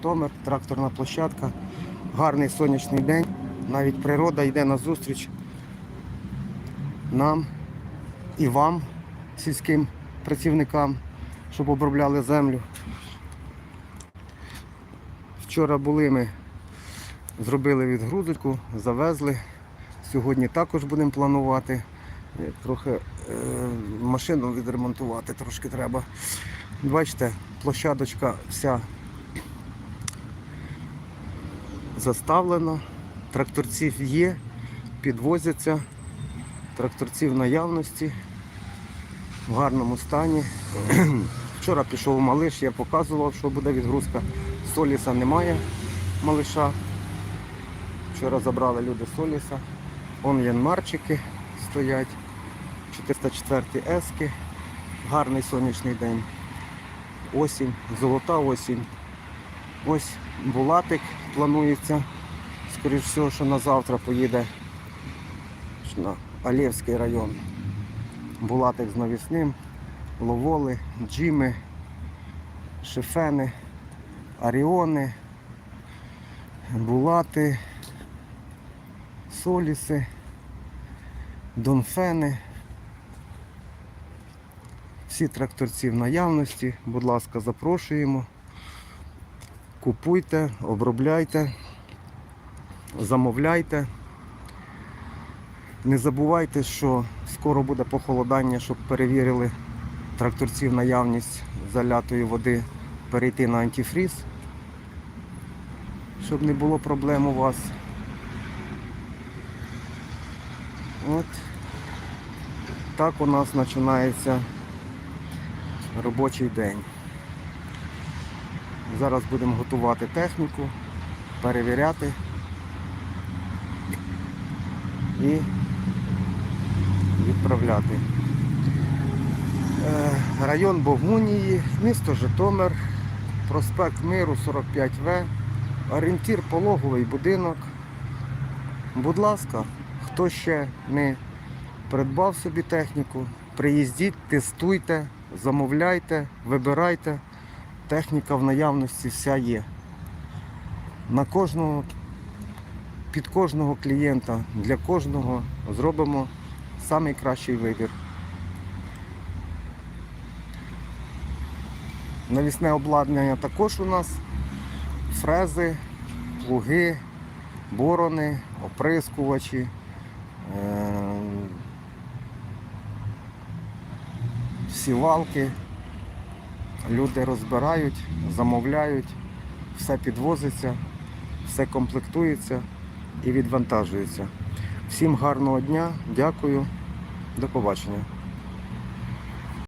Томер, тракторна площадка, гарний сонячний день. Навіть природа йде на зустріч нам і вам, сільським працівникам, щоб обробляли землю. Вчора були ми, зробили відгрузочку, завезли. Сьогодні також будемо планувати. Е, Трохи е, машину відремонтувати трошки треба. Бачите, площадочка вся заставлено. Тракторців є, підвозяться. Тракторці в наявності, в гарному стані. Вчора пішов малиш, я показував, що буде відгрузка. Соліса немає малиша. Вчора забрали люди соліса. Он янмарчики стоять. 404 ески. Гарний сонячний день. Осінь, золота осінь. Ось Булатик планується. Скоріш всього, що на завтра поїде на Алєвський район. Булатик з навісним, ловоли, джими, шифени, аріони, булати, соліси, донфени. Всі тракторці в наявності, будь ласка, запрошуємо. Купуйте, обробляйте, замовляйте. Не забувайте, що скоро буде похолодання, щоб перевірили тракторців наявність залятої води, перейти на антифріз, щоб не було проблем у вас. От так у нас починається робочий день. Зараз будемо готувати техніку, перевіряти і відправляти. Е, Район Богунії, місто Житомир, проспект Миру 45В, орієнтір пологовий будинок. Будь ласка, хто ще не придбав собі техніку, приїздіть, тестуйте, замовляйте, вибирайте. Техніка в наявності вся є. На кожного, під кожного клієнта, для кожного зробимо найкращий вибір. Навісне обладнання також у нас фрези, плуги, борони, оприскувачі. е, Сівалки. Люди розбирають, замовляють, все підвозиться, все комплектується і відвантажується. Всім гарного дня, дякую, до побачення.